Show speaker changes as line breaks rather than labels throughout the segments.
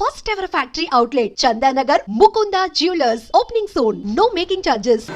first ever factory outlet, Chandanagar, Mukunda Jewelers, opening soon. No making charges.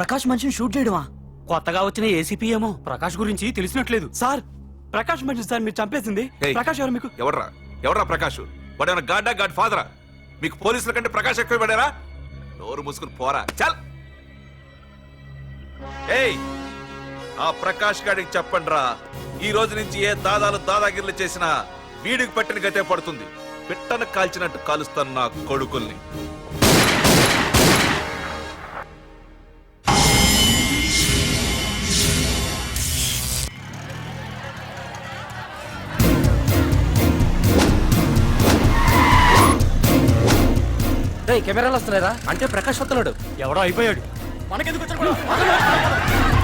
Prakash మనిషిని shoot చేయడమా?
కొత్తగా వచ్చిన ACP ఏమో ప్రకాష్ గురించి తెలిసినట్లేదు. సార్ ప్రకాష్ మనిషి సార్ మీరు చంపేసింది.
ఏయ్.
ప్రకాష్ ఎవరు మీకు?
ఎవర్రా? ఎవర్రా ప్రకాష్? వాడేమన్నా గాడ్డా గాడ్ ఫాదరా? మీకు పోలీసుల కంటే ప్రకాష్ ఎక్కువ పడారా నోరు మూసుకుని పోరా. చల్! ఏయ్ ఆ ప్రకాష్ గాడికి చెప్పండి రా ఈ రోజు నుంచి ఏ దాదాలు దాదాగిర్లు చేసినా వీడికి పట్టిన గతే పడుతుంది. పిట్టను కాల్చినట్టు కాలుస్తాను నా కొడుకుల్ని.
కెమెరాలు వస్తలేదా అంటే ప్రకాష్ వస్తున్నాడు.
ఎవడో అయిపోయాడు. మనకెందుకు వచ్చాడు?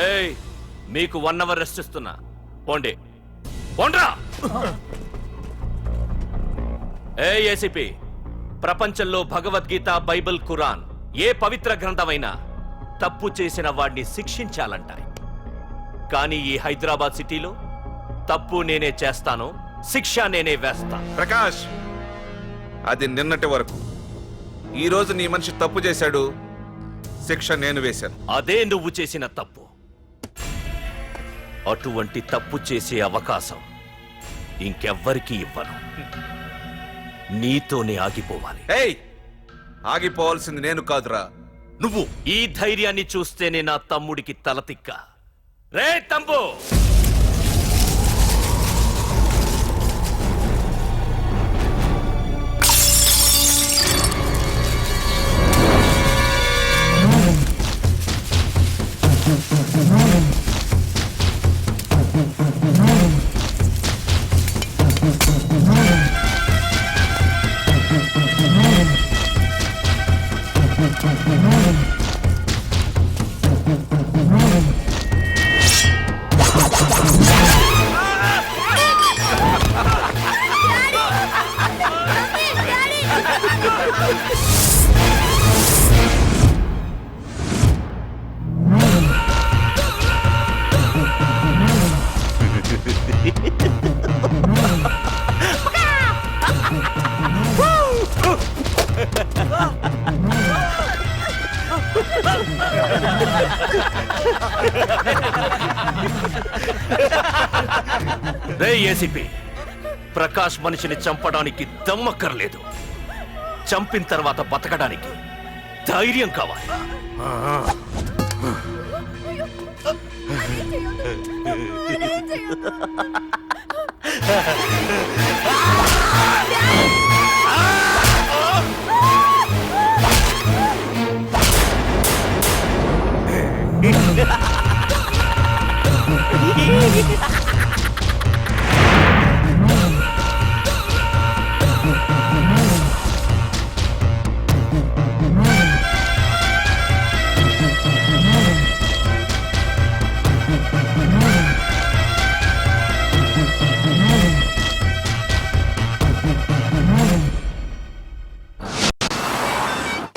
ఏయ్ మీకు వన్ అవర్ రెస్ట్ ఇస్తున్నా. పోండి. పోండ్రా! ఏ ఏసీపీ ప్రపంచంలో భగవద్గీత బైబిల్ ఖురాన్ ఏ పవిత్ర గ్రంథమైనా తప్పు చేసిన వాడిని శిక్షించాలంట కానీ ఈ హైదరాబాద్ సిటీలో తప్పు నేనే చేస్తాను శిక్ష నేనే వేస్తా.
ప్రకాష్ అది నిన్నటి వరకు. ఈ రోజు నీ మనిషి తప్పు చేశాడు శిక్ష నేను వేశాను.
అదే నువ్వు చేసిన తప్పు. అటువంటి తప్పు చేసే అవకాశం ఇంకెవ్వరికీ ఇవ్వను. నీతోనే ఆగిపోవాలి.
ఏయ్! ఆగిపోవాల్సింది నేను కాదురా. నువ్వు.
ఈ ధైర్యాన్ని చూస్తేనే నా తమ్ముడికి తలతిక్క రే తమ్ము రే ఏసీపీ. ప్రకాష్ మనిషిని చంపడానికి దమ్మక్కర్లేదు. చంపిన తర్వాత బతకడానికి ధైర్యం కావాలి.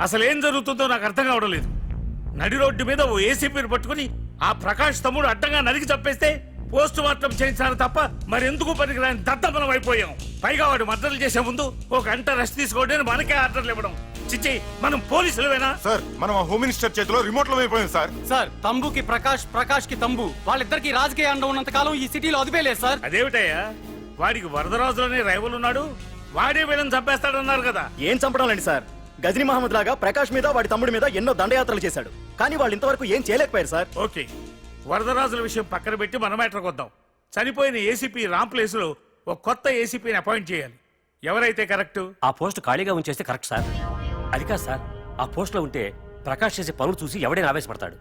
అసలు ఏం జరుగుతుందో నాకు అర్థం కావడం లేదు. నడి రోడ్డు మీద ఓ ఏసీపీని పట్టుకుని ఆ ప్రకాష్ తమ్ముడు అడ్డంగా నరికి చప్పేస్తే పోస్ట్ మార్టం చేయించాను తప్ప మరెందుకు పనికిరాని దత్తమనం అయిపోయాం. పైగా వాడు మద్దతులు చేసే ముందు ఒక గంట రెస్ట్ తీసుకోండి అని మనకే ఆర్డర్లు ఇవ్వడం. చిచ్చి మనం పోలీసులవేనా?
సార్ మనం ఆ హోమ్ మినిస్టర్ చేతిలో రిమోట్లో అయిపోయింది సార్.
సార్ తంబుకి ప్రకాష్ ప్రకాష్కి తంబు. వాళ్ళిద్దరికి రాజకీయ అండ ఉన్నంత కాలం ఈ సిటీలో అదిపేలేదు సార్.
అదేమిటయ్యా? వాడికి వరదరాజులోనే రైవల్ ఉన్నాడు. వాడే వీళ్ళని చంపేస్తాడన్నారు కదా.
ఏం చంపడం సార్. గజనీ మహమ్మద్ లాగా ప్రకాష్ మీద వాడి తమ్ముడి మీద ఎన్నో దండయాత్రలు చేశాడు. కానీ వాళ్ళు ఇంతవరకు ఏం చేయలేకపోయారు సార్.
ఓకే. వరదరాజుల విషయం పక్కన పెట్టి మన మ్యాటర్కి వద్దాం చనిపోయిన ఏసీపీ రామ్ ప్లేస్లో ఒక కొత్త ఏసీపీని అపాయింట్ చేయాలి. ఎవరైతే కరెక్ట్?
ఆ పోస్ట్ ఖాళీగా ఉంచేస్తే కరెక్ట్ సార్. అది కాదు సార్ ఆ పోస్ట్లో ఉంటే ప్రకాష్ చేసే పనులు చూసి ఎవడైనా ఆవేశపడతాడు.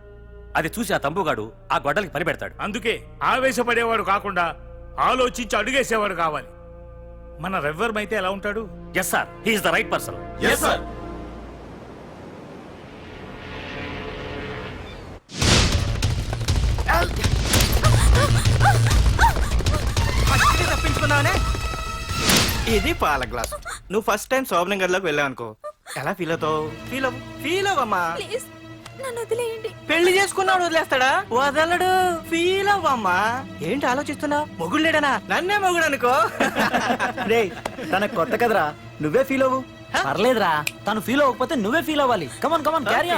అది చూసి ఆ తంబుగాడు ఆ గొడ్డలకి పని పెడతాడు.
అందుకే ఆవేశపడేవాడు కాకుండా ఆలోచించి అడుగేసేవాడు కావాలి. మన రెవ్వరం అయితే ఎలా ఉంటాడు?
Yes sir he's the right person
yes sir
ఇది పాల గ్లాస్. నువ్వు ఫస్ట్ టైం శోభనం గదిలోకి వెళ్ళావు అనుకో ఎలా ఫీల్ అవుతావు? ఫీల్ అవ్వు. ఫీల్ అవ్వమ్మా.
ప్లీజ్ నన్ను వదిలేయండి.
పెళ్ళి చేసుకున్నాడు వదిలేస్తాడా? వదలడు. ఫీల్ అవ్వమ్మా. ఏంటి ఆలోచిస్తున్నావు? మొగుడు లేడనా? నన్నే మొగుడు అనుకో. రే తన కొత్త కదరా. నువ్వే ఫీల్ అవ్వు.
పర్లేదురా. తను ఫీల్ అవ్వకపోతే నువ్వే ఫీల్ అవ్వాలి. కమన్ కమన్ క్యారీ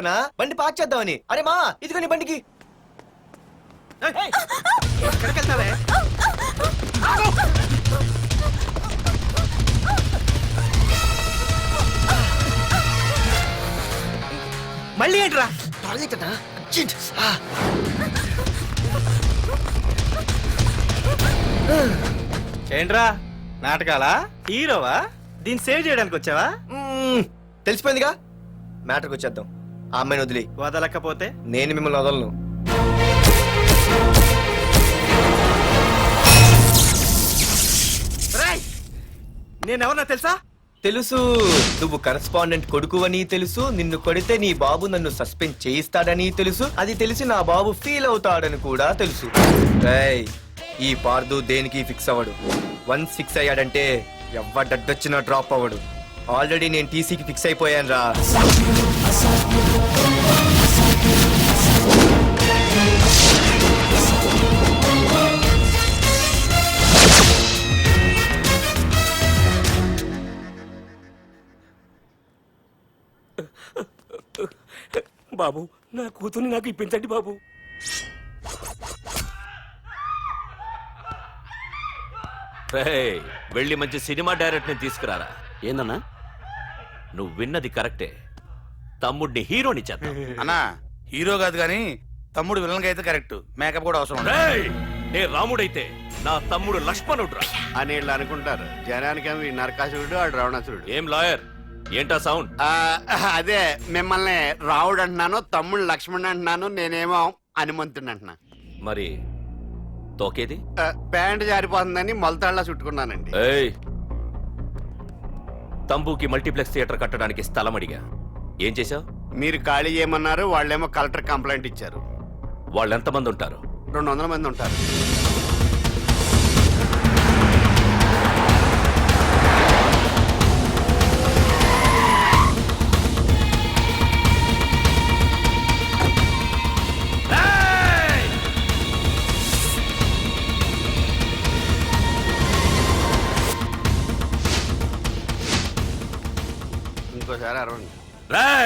అనా? బండి పార్క్ చేద్దామని. అరే మా ఇదిగో నీ బండికి మళ్ళీ ఏంట్రా? ఆ. ఏంట్రా? నాటకాలా? హీరోవా? దీన్ని సేవ్ చేయడానికి వచ్చావా? తెలిసిపోయిందిగా? మ్యాటర్కి వచ్చేద్దాం అమ్మాయిని వదిలి. వదలకపోతే? నేను మిమ్మల్ని వదలను. నేనెవరన్నా తెలుసా? తెలుసు. నువ్వు కరస్పాండెంట్ కొడుకు అని తెలుసు. నిన్ను కొడితే నీ బాబు నన్ను సస్పెండ్ చేయిస్తాడని తెలుసు. అది తెలిసి నా బాబు ఫీల్ అవుతాడని కూడా తెలుసు. రేయ్, ఈ పార్దు దేనికి ఫిక్స్ అవ్వడు? వన్స్ ఫిక్స్ అయ్యాడంటే ఎవ్వడడ్డొచ్చినా డ్రాప్ అవ్వడు. ఆల్రెడీ నేను టీసీకి ఫిక్స్ అయిపోయాను రా
బాబు నా కూతుర్ని నాకు ఇప్పించండి బాబు.
రేయ్, వెళ్ళి మంచి సినిమా డైరెక్ట్ని తీసుకురారా.
ఏందన్నా?
నువ్వు విన్నది కరెక్టే. తమ్ముడిని హీరోని చేద్దాం.
అన్నా హీరో కాదు కానీ తమ్ముడు విలన్ అయితే కరెక్ట్. మేకప్ కూడా అవసరం ఉండదు.
రేయ్, నే రాముడైతే నా తమ్ముడు లక్ష్మణుడ్రా.
అని వీళ్ళు అనుకుంటారు. జనానికేమో ఈ నరకాసురుడు ఆడు రావణాసురుడు.
ఏం లాయర్? ఏంటా సౌండ్?
ఆ, అదే మిమ్మల్ని రావుడు అంటున్నాను తమ్ముడు లక్ష్మణ్ అంటున్నాను నేనేమో హనుమంతుడు అంటున్నా.
మరి తోకేది?
ఆ, ప్యాంట్ జారిపోతుందని మొలతాళ్ళ చుట్టుకున్నానండి.
ఏయ్ తంబూకి మల్టీప్లెక్స్ థియేటర్ కట్టడానికి స్థలం అడిగా. ఏం చేశావు?
మీరు ఖాళీ చేయమన్నారు వాళ్ళేమో కలెక్టర్ కంప్లైంట్ ఇచ్చారు.
వాళ్ళు ఎంతమంది ఉంటారు?
రెండు వందల మంది ఉంటారు.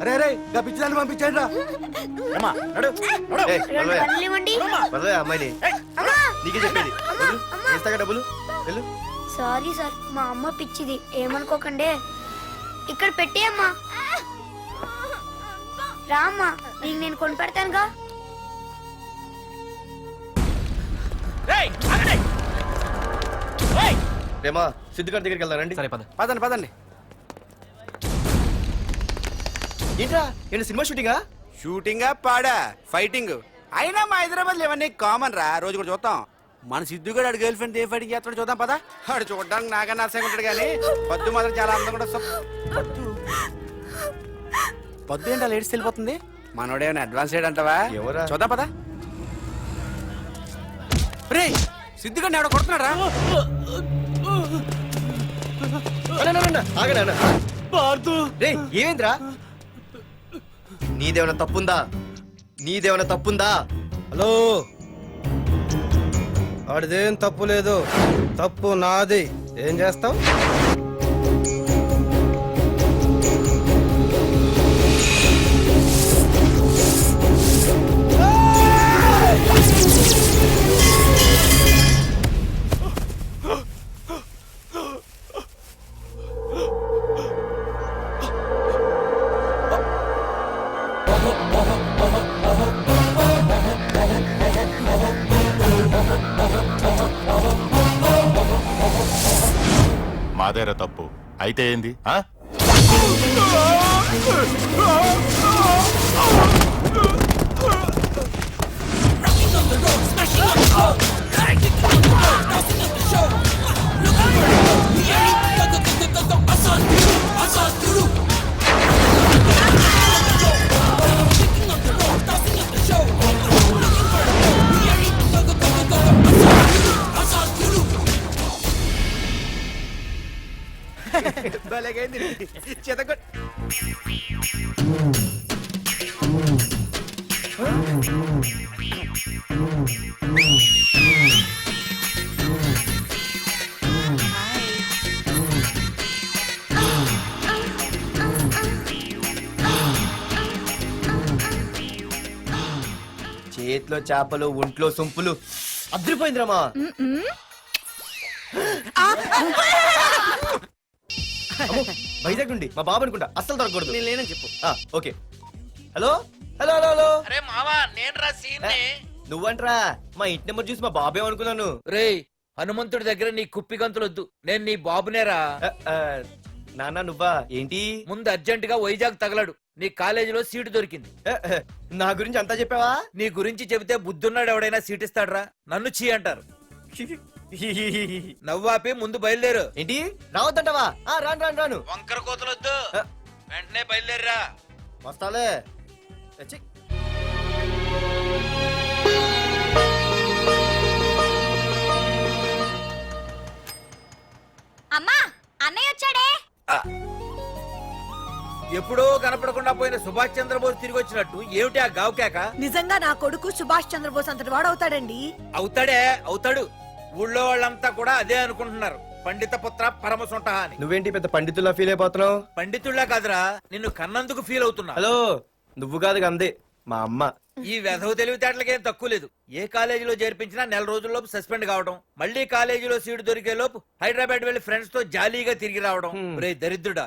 అరే అరే గా పిచ్చిదాన్ని పంపించండి రా
ఏయ్, వదలవయ్యా. వదలవయ్యా అమ్మాయిని. నీకే చెప్పేది. డబ్బులు? వెళ్ళు.
సారీ సార్ మా అమ్మ పిచ్చిది. ఏమనుకోకండి. ఇక్కడ పెట్టేయమ్మా రామ్మా నీకు నేను కొని పెడతానుగా.
రేమా సిద్ధిగాడి దగ్గరికి వెళ్దాం రండి.
సరే పద
పదండి పదండి.
ఏంట్రా ఏంటి సినిమా షూటింగా?
షూటింగా పాడా ఫైటింగ్. అయినా మా హైదరాబాద్ ఇవన్నీ కామన్ రా రోజు కూడా చూద్దాం. మన సిద్ధు కూడా ఆడు గర్ల్ ఫ్రెండ్ ఏ ఫైటింగ్ చేస్తాడు చూద్దాం పదా. ఆడు చూడడానికి నాకన్నా అసహ్యంగా ఉంటాడు కానీ పద్దు మాత్రం చాలా అందంగా కూడా పద్దు పద్దు ఏంటో లేడీస్ వెళ్ళిపోతుంది? మనోడేమైనా అడ్వాన్స్ అంటావా
ఎవరా?
చూద్దాం పదా. రే సిద్ధుగాడిని ఎవడో కొడుతున్నాడు రా
ఆగనా రే ఏమైందిరా? నీదేమైనా తప్పుందా? నీదేమైనా తప్పుందా?
హలో? ఆడిదేం తప్పు లేదు. తప్పు నాది. ఏం చేస్తావు?
అయితే ఏంది ఆ?
చేపలు ఒంట్లో సొంపులు. అద్దరిపోయిందిరామా వైజాగ్ నుండి మా బాబు అనుకుంటా. అస్సలు దొరకకూడదు.
నేను లేనని చెప్పు.
ఆ, okay. Hello? Hello hello hello?
అరే మావా నేను రా సీన్
నువ్వంట్రా మా ఇంటి నెంబర్ చూసి మా బాబే అనుకున్నాను.
రేయ్ హనుమంతుడి దగ్గర నీ కుప్పి గంతులొద్దు. నేను నీ బాబునేరా.
నాన్న నువ్వా? ఏంటి?
ముందు అర్జెంట్గా వైజాగ్ తగలడు. నీ కాలేజీలో సీటు దొరికింది.
నా గురించి అంతా చెప్పావా?
నీ గురించి చెబితే బుద్ధున్నాడు ఎవడైనా సీట్ ఇస్తాడ్రా? నన్ను చీ అంటారు. నవ్వాపి ముందు బయలుదేరు.
ఏంటి? రావద్దంటావా? ఆ, రాను రాను రాను.
వంకర కోతలొద్దు. వెంటనే బయలుదేరరా.
వస్తాలే. ఛీ.
అమ్మా అన్నయ్య వచ్చాడే?
ఎప్పుడో కనపడకుండా పోయిన సుభాష్ చంద్రబోస్ తిరిగి వచ్చినట్టు ఏమిటి ఆ గావుకేక
నిజంగా నా కొడుకు సుభాష్ చంద్రబోస్ అంతటి వాడు అవుతాడండి
అవుతాడే అవుతాడు. ఊళ్ళో వాళ్ళంతా కూడా అదే అనుకుంటున్నారు. పండిత పుత్ర పరమ సొంట అని
నువ్వేంటి పెద్ద పండితుల్లా ఫీల్ అయిపోతున్నావు?
పండితుళ్ళ కాదురా నిన్ను కన్నందుకు ఫీల్ అవుతున్నా.
హలో నువ్వు కాదు అందే మా అమ్మ.
ఈ వెధవ తెలివితేటలకేం తక్కువ లేదు. ఏ కాలేజీలో చేర్పించినా నెల రోజుల్లోపు సస్పెండ్ కావడం మళ్ళీ కాలేజీలో సీటు దొరికే లోపు హైదరాబాద్ వెళ్ళి ఫ్రెండ్స్తో జాలీగా తిరిగి రావడం. రే దరిద్రుడా.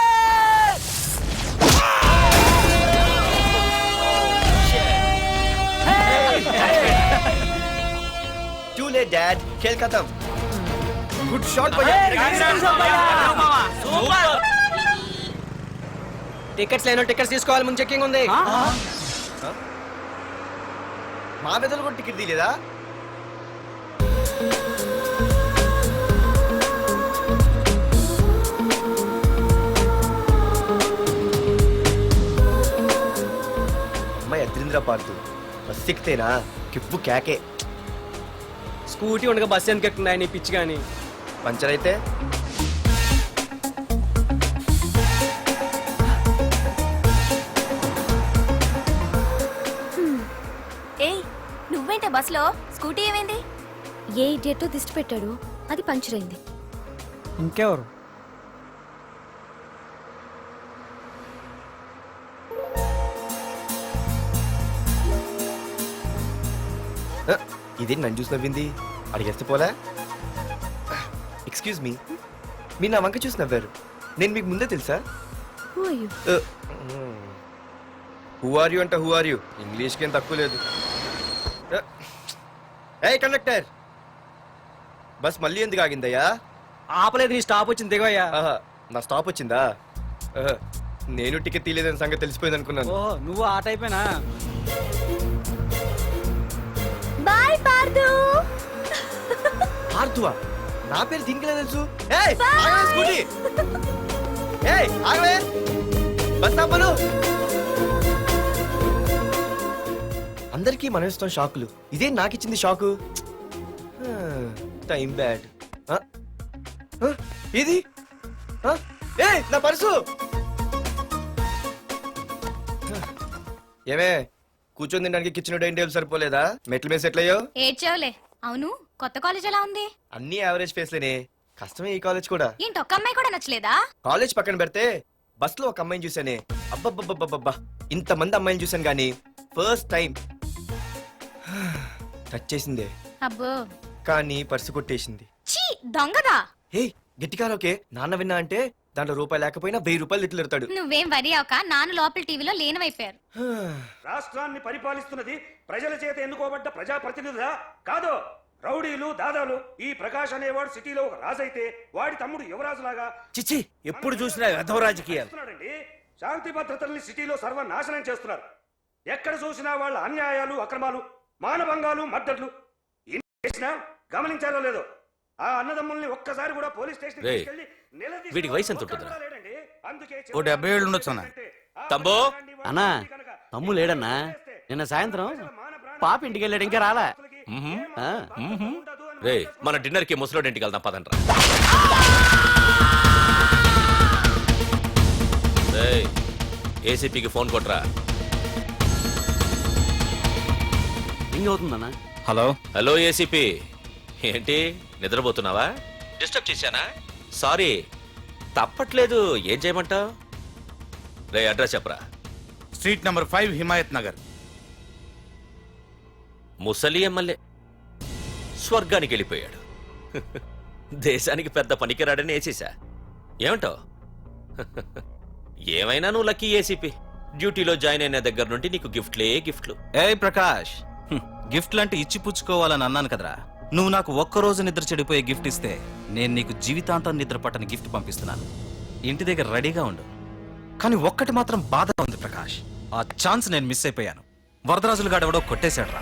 డాడ్ ఖేల్ ఖతం గుడ్ షాట్
టికెట్స్ లేనో టికెట్స్ తీసుకోవాలి ముందు చెక్కింగ్ ఉంది.
మా పెద్దలు కూడా టికెట్ తీయలేదా? అమ్మాయి అద్రింద్ర పార్తు బస్ ఎక్కితేనా? కిప్పు కేకే.
స్కూటీ ఉండగా బస్ ఎందుకు ఎక్కుతున్నాయి నీ పిచ్చి కానీ?
పంచర్ అయితే?
ఏయ్ నువ్వేంటే బస్సులో? స్కూటీ ఏమైంది?
ఏ ఇడియట్ దిష్టి పెట్టాడు? అది పంచర్ అయింది.
ఇంకెవరు?
ఇదేం నన్ను చూసి నవ్వింది? అడిగేస్తే పోలే. ఎక్స్క్యూజ్ మీ మీరు నా వంక చూసి నవ్వారు. నేను మీకు ముందే తెలుసా?
Who are you?
Who are you అంటే హూ ఆర్ యూ ఇంగ్లీష్కి ఏం తక్కువ లేదు. ఏ కండక్టర్ బస్ మళ్ళీ ఎందుకు ఆగిందయ్యా?
ఆపలేదు నీ స్టాప్ వచ్చింది దిగవయ్యా.
ఆహా, నా స్టాప్ వచ్చిందా? ఆహా, నేను టికెట్ తీయలేదని సంగతి తెలిసిపోయింది అనుకున్నాను.
ఓహో నువ్వు ఆ టైపేనా
బాయ్ పార్దు
ఆర్తువా. నా పేరు దీనికి తెలుసు. ఏయ్, ఆగవే స్కూటీ. ఏయ్ ఆగవే. బస్ ఆపలు అందరికీ మనం ఇస్తాం షాకులు. ఇదే నాకు ఇచ్చింది షాకు టైం బ్యాడ్. ఇది ఏయ్ నా పర్సు. ఏమే కూర్చొని తినడానికి కిచెన్ డైనింగ్ టేబుల్ సరిపోలేదా? మెట్ల మీద సెట్ అయ్యో
ఏడ్చావులే. అవును. కొత్త కాలేజ్ ఎలా ఉంది?
అన్ని యావరేజ్ ఫేస్లేనే కష్టమే ఈ కాలేజ్ కూడా.
ఏంటి ఒక్క అమ్మాయి కూడా నచ్చలేదా?
కాలేజ్ పక్కన పెడితే బస్లో ఒక అమ్మాయిని చూసానే అబ్బబ్బబ్బబ్బబ్బా ఇంత మంది అమ్మాయిని చూసాను కానీ ఫస్ట్ టైం టచ్ చేసిందే.
అబ్బో.
కానీ పర్సు కొట్టేసింది.
చీ దొంగదా?
హే గట్టిగా ఓకే నాన్న విన్నా అంటే దాంట్లో రూపాయి లేకపోయినా వెయ్యి రూపాయలు ఇట్లు ఎడతాడు
నువ్వేం వరి అవక నాన్న లోపల టీవీలో లేనవైపోయారు
రాష్ట్రాన్ని పరిపాలిస్తున్నది ప్రజల చేత ఎన్నుకోబడ్డ ప్రజాప్రతినిధులా? కాదు. రౌడీలు దాదాలు ఈ ప్రకాష్ అనేవాడు సిటీలో ఒక రాజైతే వాడి తమ్ముడు యువరాజులాగా.
చిచ్చి ఎప్పుడు చూసినా వెధవ రాజకీయాలు.
చేస్తున్నాడండి? శాంతి భద్రతల్ని సిటీలో సర్వనాశనం చేస్తున్నారు. ఎక్కడ చూసినా వాళ్ళ అన్యాయాలు అక్రమాలు మానభంగాలు మద్దతులు. ఇన్ని చేసినా గమనించారో లేదో? ఆ అన్నదమ్ముల్ని ఒక్కసారి కూడా పోలీస్ స్టేషన్
రేయ్, వీడికి వయసు ఎంత ఉంటుందిరా?
అందుకే
ఓ డెబ్బై ఏళ్ళు ఉండొచ్చు అన్న.
తంబో
అన్నా తమ్ము లేడన్నా? నిన్న సాయంత్రం పాప ఇంటికి వెళ్ళాడు ఇంకా రాలా.
రే మన డిన్నర్కి ముసలోడి ఇంటికి వెళ్దాం పదండ్రా రేయ్, ఏసీపీకి ఫోన్ కొట్రా.
రింగ్ అవుతుందన్నా
హలో.
Hello ACP. ఏంటి నిద్రపోతున్నావా? డిస్టర్బ్ చేశానా? సారీ తప్పట్లేదు. ఏం చేయమంటావు? రే అడ్రస్ చెప్పరా.
Street number five Himayat Nagar.
ముసలి ఎమ్మెల్యే. స్వర్గానికి వెళ్ళిపోయాడు. దేశానికి పెద్ద పనికిరాడని వేసేసా ఏమంటావు ఏమైనా నువ్వు లక్కీ ఏసీపీ. డ్యూటీలో జాయిన్ అయిన దగ్గర నుండి నీకు గిఫ్ట్లే గిఫ్ట్లు.
ఏ ప్రకాష్! హ్మ్, గిఫ్ట్ లాంటి ఇచ్చి పుచ్చుకోవాలని అన్నాను కదరా. నువ్వు నాకు ఒక్కరోజు నిద్ర చెడిపోయే గిఫ్ట్ ఇస్తే నేను నీకు జీవితాంతం నిద్ర పట్టని గిఫ్ట్ పంపిస్తున్నాను. ఇంటి దగ్గర రెడీగా ఉండు. కానీ ఒక్కటి మాత్రం బాధగా ఉంది ప్రకాష్. ఆ ఛాన్స్ నేను మిస్ అయిపోయాను. వరదరాజులు గాడెవడో కొట్టేశాడు రా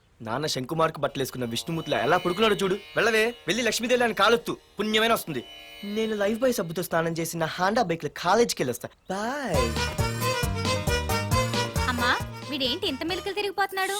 నాన్న శంకుమార్కు బట్టలేసుకున్న విష్ణుమూర్తిలా ఎలా పుడుకున్నాడు చూడు. వెళ్ళవే వెళ్ళి లక్ష్మీదేవి అని కాలొత్తు. పుణ్యమైన వస్తుంది. నేను లైఫ్ బాయ్ సబ్బుతో స్నానం చేసి నా హాండా బైక్లో కాలేజీకి వెళ్ళొస్తా. బాయ్.
అమ్మా వీడేంటి ఇంత మెలికలు తిరిగిపోతున్నాడు?